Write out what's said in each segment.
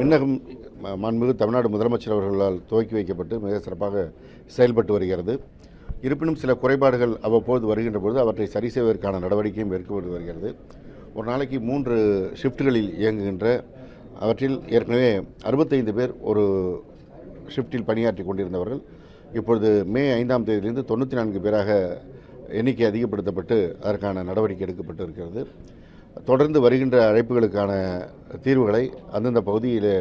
மின்னகம் மண்மிகு மாண்புமிகு தமிழ்நாடு முதலமைச்சர் அவர்களால் துவக்கி வைக்கப்பட்டு மிக சிறப்பாக செயல்பட்டு வருகிறது. இருப்பினும் சில குறைபாடுகள் அவ்வப்போது வருகின்ற பொழுது அவற்றை சரி செய்வதற்கான நடவடிக்கையும் மேற்கொண்டு வருகிறது. ஒரு நாளைக்கு மூன்று ஷிஃப்ட்டுகளில் இயங்குகின்ற அவற்றில் ஏற்கனவே அறுபத்தைந்து பேர் ஒரு ஷிஃப்ட்டில் பணியாற்றி கொண்டிருந்தவர்கள். இப்பொழுது மே ஐந்தாம் தேதியிலிருந்து தொண்ணூற்றி நான்கு பேராக எண்ணிக்கை அதிகப்படுத்தப்பட்டு அதற்கான நடவடிக்கை எடுக்கப்பட்டு இருக்கிறது. தொடர்ந்து வருகின்ற அழைப்புகளுக்கான தீர்வுகளை அந்தந்த பகுதியில்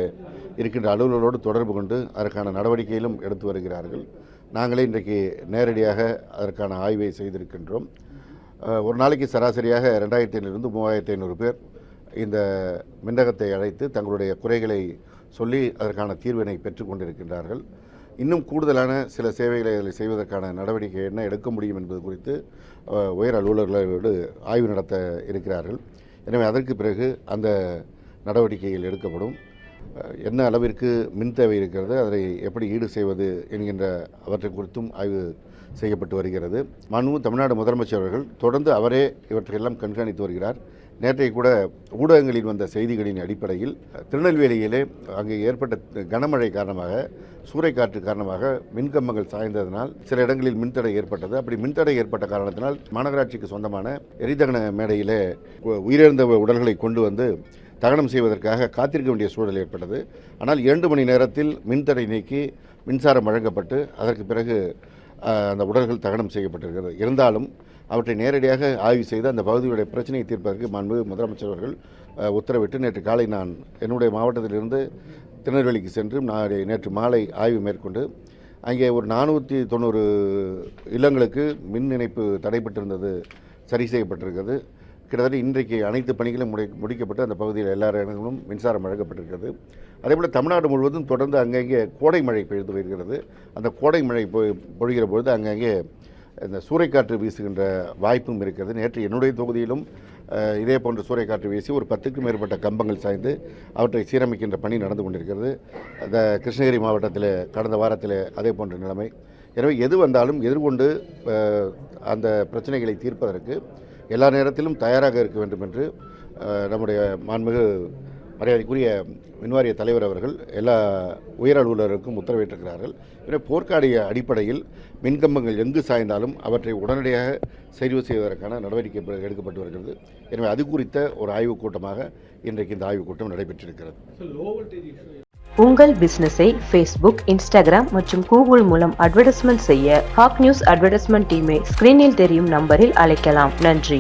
இருக்கின்ற அலுவலரோடு தொடர்பு கொண்டு அதற்கான நடவடிக்கையிலும் எடுத்து வருகிறார்கள். நாங்களே இன்றைக்கு நேரடியாக அதற்கான ஆய்வை செய்திருக்கின்றோம். ஒரு நாளைக்கு சராசரியாக ரெண்டாயிரத்தி ஐநூறுலேருந்து மூவாயிரத்தி ஐநூறு பேர் இந்த மின்னகத்தை அழைத்து தங்களுடைய குறைகளை சொல்லி அதற்கான தீர்வினை பெற்றுக்கொண்டிருக்கின்றார்கள் இன்னும் கூடுதலான சில சேவைகளை அதில் செய்வதற்கான நடவடிக்கை என்ன எடுக்க முடியும் என்பது குறித்து உயர் அலுவலர்களோடு ஆய்வு நடத்த இருக்கிறார்கள். எனவே அதற்கு பிறகு அந்த நடவடிக்கைகள் எடுக்கப்படும். என்ன அளவிற்கு மின் தேவை இருக்கிறது அதை எப்படி ஈடு செய்வது என்கின்ற அவற்றை குறித்தும் ஆய்வு செய்யப்பட்டு வருகிறது. மனு தமிழ்நாடு முதலமைச்சர் அவர்கள் தொடர்ந்து அவரே இவற்றையெல்லாம் கண்காணித்து வருகிறார். நேற்றைய கூட ஊடகங்களில் வந்த செய்திகளின் அடிப்படையில் திருநெல்வேலியிலே அங்கே ஏற்பட்ட கனமழை காரணமாக சூறைக்காற்று காரணமாக மின்கம்பங்கள் சாய்ந்ததனால் சில இடங்களில் மின்தடை ஏற்பட்டது. அப்படி மின்தடை ஏற்பட்ட காரணத்தினால் மாநகராட்சிக்கு சொந்தமான எரிதகன மேடையிலே உயிரிழந்த உடல்களை கொண்டு வந்து தகனம் செய்வதற்காக காத்திருக்க வேண்டிய சூழல் ஏற்பட்டது. ஆனால் இரண்டு மணி நேரத்தில் மின்தடை நீக்கி மின்சாரம் வழங்கப்பட்டு அதற்கு பிறகு அந்த உடல்கள் தகனம் செய்யப்பட்டிருக்கிறது. இருந்தாலும் அவற்றை நேரடியாக ஆய்வு செய்து அந்த பகுதியுடைய பிரச்சனையை தீர்ப்பதற்கு மாண்பு முதலமைச்சர் அவர்கள் உத்தரவிட்டு நேற்று காலை நான் என்னுடைய மாவட்டத்திலிருந்து திருநெல்வேலிக்கு சென்று நான் நேற்று மாலை ஆய்வு மேற்கொண்டு அங்கே ஒரு நானூற்றி தொண்ணூறு இல்லங்களுக்கு மின் இணைப்பு தடைப்பட்டிருந்தது சரி செய்யப்பட்டிருக்கிறது. கிட்டத்தட்ட இன்றைக்கு அனைத்து பணிகளும் முடி முடிக்கப்பட்டு அந்த பகுதியில் எல்லா இடங்களும் மின்சாரம் வழங்கப்பட்டிருக்கிறது. அதேபோல் தமிழ்நாடு முழுவதும் தொடர்ந்து அங்கங்கே கோடை மழை பெய்து வருகிறது. அந்த கோடை மழை பொழிகிற பொழுது அங்கங்கே இந்த சூறைக்காற்று வீசுகின்ற வாய்ப்பும் இருக்கிறது. நேற்று என்னுடைய தொகுதியிலும் இதே போன்ற சூறைக்காற்று வீசி ஒரு பத்துக்கும் மேற்பட்ட கம்பங்கள் சாய்ந்து அவற்றை சீரமைக்கின்ற பணி நடந்து கொண்டிருக்கிறது. இந்த கிருஷ்ணகிரி மாவட்டத்தில் கடந்த வாரத்தில் அதே போன்ற நிலைமை. எனவே எது வந்தாலும் எதிர்கொண்டு அந்த பிரச்சனைகளை தீர்ப்பதற்கு எல்லா நேரத்திலும் தயாராக இருக்க வேண்டும் என்று நம்முடைய மாண்புமிகு மரியாதைக்குரிய மின்வாரிய தலைவர் அவர்கள் எல்லா உயர் அலுவலருக்கும் உத்தரவிட்டிருக்கிறார்கள். எனவே போர்க்காடிய அடிப்படையில் மின்கம்பங்கள் எங்கு சாய்ந்தாலும் அவற்றை உடனடியாக சரிவு செய்வதற்கான நடவடிக்கை எடுக்கப்பட்டு வருகிறது. எனவே அது குறித்த ஒரு ஆய்வுக் கூட்டமாக இன்றைக்கு இந்த ஆய்வுக் கூட்டம் நடைபெற்றிருக்கிறது. உங்கள் பிசினஸை ஃபேஸ்புக் இன்ஸ்டாகிராம் மற்றும் கூகுள் மூலம் அட்வர்டைஸ்மெண்ட் செய்ய ஹாக் நியூஸ் அட்வர்டைஸ்மெண்ட் டீமை ஸ்கிரீனில் தெரியும் நம்பரில் அழைக்கலாம். நன்றி.